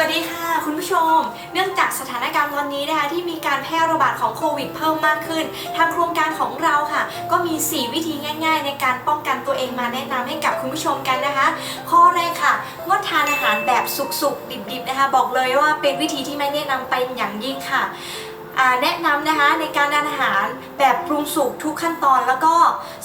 วัสดีค่ะ คุณผู้ชม เนื่องจากสถานการณ์ตอนนี้นะคะที่มีการแพร่ระบาดของโควิดเพิ่มมากขึ้น ทางโครงการของเราค่ะ ก็มี 4 วิธีง่าย ๆ ในการป้องกันตัวเองมาแนะนำให้กับคุณผู้ชมกันนะคะ ข้อแรกค่ะงดทานอาหารแบบสุกๆ ดิบๆนะคะ บอกเลยว่าเป็นวิธีที่ไม่แนะนำเป็นอย่างยิ่งค่ะแนะนำนะคะในการทานอาหารแบบปรุงสุกทุกขั้นตอนแล้วก็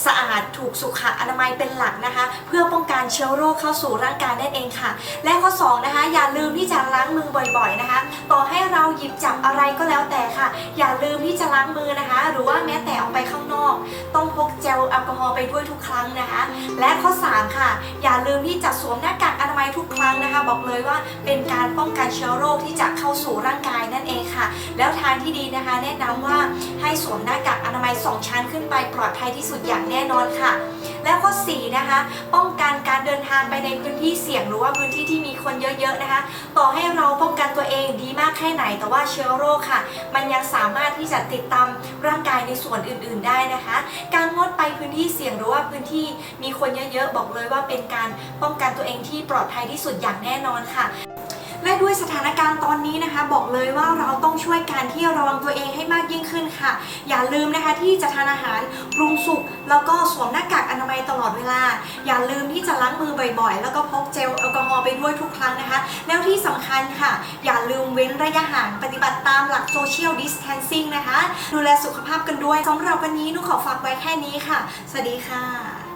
สะอาดถูกสุขอนามัยเป็นหลักนะคะ เพื่อป กันเชื้อโรคเข้าสู่ร่างกายนั่นเองค่ะ และข้อ2นะคะอย่าลืมที่จะล้างมือบ่อยๆนะคะ ต่อให้เราหยิบจับอะไรก็แล้วแต่ค่ะ อย่าลืมที่จะล้างมือนะคะ หรือว่าแม้แต่ออกไปข้างนอก ต้องพกเจลแอลกอฮอล์ไปด้วยทุกครั้งนะคะ และข้อ3ค่ะ อย่าลืมที่จะสวมหน้ากากอนามัยทุกครั้งนะคะ บอกเลยว่าเป็นการป้องกันเชื้อโรคที่จะเข้าสู่ร่างกายนั่นเองค่ะ แล้วทางที่ดีนะคะ แนะนำว่าให้สวมหน้ากากอนามัย 2 ชั้นขึ้นไปปลอดภัยที่สุดอย่างแน่นอนค่ะ แล้วข้อ4นะคะ ป้องกันการเดินทางไปในพื้นที่เสี่ยงหรือว่าพื้นที่ที่มีคนเยอะๆนะคะ ต่อให้เราป้องกันตัวเองดีมากแค่ไหน แต่ว่าเชื้อโรคค่ะ มันยังสามารถที่จะติดตามร่างกายในส่วนอื่นๆได้นะคะ การงดไปพื้นที่เสี่ยงหรือว่าพื้นที่มีคนเยอะๆบอกเลยว่าเป็นการป้องกันตัวเองที่ปลอดภัยที่สุดอย่างแน่นอนค่ะ และด้วยสถานการณ์ตอนนี้นะคะ บอกเลยว่าเราต้องช่วยการที่ระวังตัวเองให้มากยิ่งขึ้นค่ะ อย่าลืมนะคะที่จะทานอาหารปรุงสุกแล้วก็สวมหน้ากากอนามัยตลอดเวลา อย่าลืมที่จะล้างมือบ่อยๆ แล้วก็พกเจลแอลกอฮอล์ไปด้วยทุกครั้งนะคะ แล้วที่สำคัญค่ะ อย่าลืมเว้นระยะห่างปฏิบัติตามหลัก social distancing นะคะ ดูแลสุขภาพกันด้วยสำหรับวันนี้นุขอฝากไว้แค่นี้ค่ะ สวัสดีค่ะ